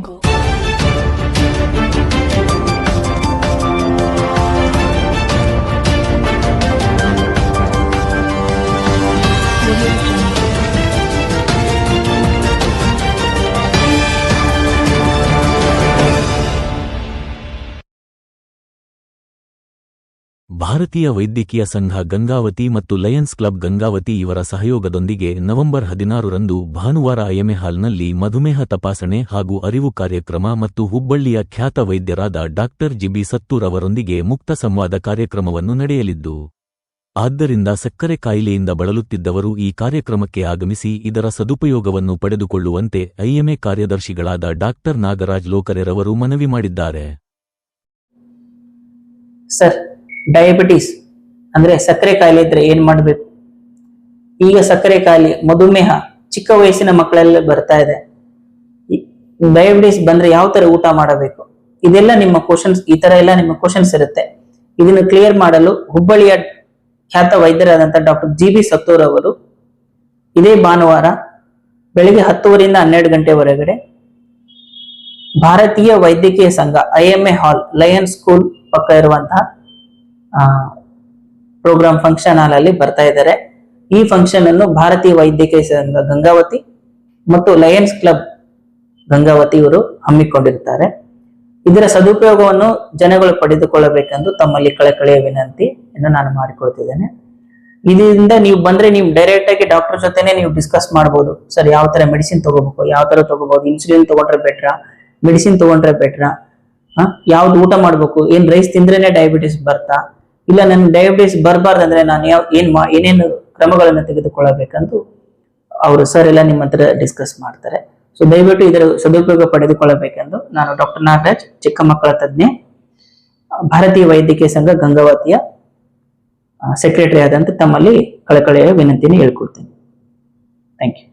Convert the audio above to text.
jungle. ಭಾರತೀಯ ವೈದ್ಯಕೀಯ ಸಂಘ ಗಂಗಾವತಿ ಮತ್ತು ಲಯನ್ಸ್ ಕ್ಲಬ್ ಗಂಗಾವತಿ ಇವರ ಸಹಯೋಗದೊಂದಿಗೆ ನವೆಂಬರ್ ಹದಿನಾರರಂದು ಭಾನುವಾರ ಐಎಂಎ ಹಾಲ್ನಲ್ಲಿ ಮಧುಮೇಹ ತಪಾಸಣೆ ಹಾಗೂ ಅರಿವು ಕಾರ್ಯಕ್ರಮ ಮತ್ತು ಹುಬ್ಬಳ್ಳಿಯ ಖ್ಯಾತ ವೈದ್ಯರಾದ ಡಾಕ್ಟರ್ ಜಿಬಿ ಸತ್ತೂರ್ ಅವರೊಂದಿಗೆ ಮುಕ್ತ ಸಂವಾದ ಕಾರ್ಯಕ್ರಮವನ್ನು ನಡೆಯಲಿದ್ದು, ಆದ್ದರಿಂದ ಸಕ್ಕರೆ ಕಾಯಿಲೆಯಿಂದ ಬಳಲುತ್ತಿದ್ದವರು ಈ ಕಾರ್ಯಕ್ರಮಕ್ಕೆ ಆಗಮಿಸಿ ಇದರ ಸದುಪಯೋಗವನ್ನು ಪಡೆದುಕೊಳ್ಳುವಂತೆ ಐಎಂಎ ಕಾರ್ಯದರ್ಶಿಗಳಾದ ಡಾಕ್ಟರ್ ನಾಗರಾಜ್ ಲೋಕರೆರವರು ಮನವಿ ಮಾಡಿದ್ದಾರೆ. ಸರ್ ಡಯಾಬಿಟಿಸ್ ಅಂದ್ರೆ ಸಕ್ಕರೆ ಕಾಯಿಲೆ ಇದ್ರೆ ಏನ್ ಮಾಡಬೇಕು? ಈಗ ಸಕ್ಕರೆ ಕಾಯಿಲೆ ಮಧುಮೇಹ ಚಿಕ್ಕ ವಯಸ್ಸಿನ ಮಕ್ಕಳಲ್ಲಿ ಬರ್ತಾ ಇದೆ. ಡಯಾಬಿಟಿಸ್ ಬಂದ್ರೆ ಯಾವ ತರ ಊಟ ಮಾಡಬೇಕು? ಇದೆಲ್ಲ ನಿಮ್ಮ ಕ್ವಶನ್ಸ್ ಈ ತರ ಎಲ್ಲ ನಿಮ್ಮ ಕ್ವಶನ್ಸ್ ಇರುತ್ತೆ. ಇದನ್ನು ಕ್ಲಿಯರ್ ಮಾಡಲು ಹುಬ್ಬಳ್ಳಿಯ ಖ್ಯಾತ ವೈದ್ಯರಾದಂಥ ಡಾಕ್ಟರ್ ಜಿ ಬಿ ಸತ್ತೂರ್ ಅವರು ಇದೇ ಭಾನುವಾರ ಬೆಳಿಗ್ಗೆ ಹತ್ತುವರಿಂದ ಹನ್ನೆರಡು ಗಂಟೆವರೆಗಡೆ ಭಾರತೀಯ ವೈದ್ಯಕೀಯ ಸಂಘ ಐಎಂಎ ಹಾಲ್ ಲಯನ್ ಸ್ಕೂಲ್ ಪಕ್ಕ ಇರುವಂತಹ ಪ್ರೋಗ್ರಾಮ್ ಫಂಕ್ಷನ್ ಹಾಲ್ ಅಲ್ಲಿ ಬರ್ತಾ ಇದ್ದಾರೆ. ಈ ಫಂಕ್ಷನ್ ಅನ್ನು ಭಾರತೀಯ ವೈದ್ಯಕೀಯ ಸಂಘ ಗಂಗಾವತಿ ಮತ್ತು ಲಯನ್ಸ್ ಕ್ಲಬ್ ಗಂಗಾವತಿ ಇವರು ಹಮ್ಮಿಕೊಂಡಿರ್ತಾರೆ. ಇದರ ಸದುಪಯೋಗವನ್ನು ಜನಗಳು ಪಡೆದುಕೊಳ್ಳಬೇಕೆಂದು ತಮ್ಮಲ್ಲಿ ಕಳಕಳಿಯ ವಿನಂತಿ ಎಂದು ನಾನು ಮಾಡಿಕೊಳ್ತಿದ್ದೇನೆ. ಇದರಿಂದ ನೀವು ಬಂದ್ರೆ ನೀವು ಡೈರೆಕ್ಟ್ ಆಗಿ ಡಾಕ್ಟರ್ ಜೊತೆನೆ ನೀವು ಡಿಸ್ಕಸ್ ಮಾಡಬಹುದು ಸರ್, ಯಾವ ತರ ಮೆಡಿಸಿನ್ ತಗೋಬೇಕು, ಯಾವ ತರ ತಗೋಬಹುದು ಇನ್ಸುಲಿನ್ ತಗೊಂಡ್ರೆ ಬೆಟ್ರಾ ಮೆಡಿಸಿನ್ ತಗೊಂಡ್ರೆ ಬೆಟ್ರಾ ಯಾವ್ದು ಊಟ ಮಾಡ್ಬೇಕು, ಏನ್ ರೈಸ್ ತಿಂದ್ರೇನೆ ಡಯಾಬಿಟಿಸ್ ಬರ್ತಾ ಇಲ್ಲ ನನ್ನ ಡಯಾಬಿಟಿಸ್ ಬರಬಾರ್ದು ಅಂದ್ರೆ ನಾನು ಯಾವ ಏನ್ ಮಾ ಏನೇನು ಕ್ರಮಗಳನ್ನು ತೆಗೆದುಕೊಳ್ಳಬೇಕಂತ ಅವರು ಸರ್ ಎಲ್ಲ ನಿಮ್ಮ ಹತ್ರ ಡಿಸ್ಕಸ್ ಮಾಡ್ತಾರೆ. ಸೊ ದಯವಿಟ್ಟು ಇದರ ಸದುಪಯೋಗ ಪಡೆದುಕೊಳ್ಳಬೇಕೆಂದು ನಾನು ಡಾಕ್ಟರ್ ನಾಗರಾಜ್, ಚಿಕ್ಕ ಮಕ್ಕಳ ತಜ್ಞೆ, ಭಾರತೀಯ ವೈದ್ಯಕೀಯ ಸಂಘ ಗಂಗಾವತಿಯ ಸೆಕ್ರೆಟರಿ ಆದಂತ ತಮ್ಮಲ್ಲಿ ಕಳಕಳಿಯ ವಿನಂತಿಯನ್ನು ಹೇಳ್ಕೊಡ್ತೀನಿ. Thank you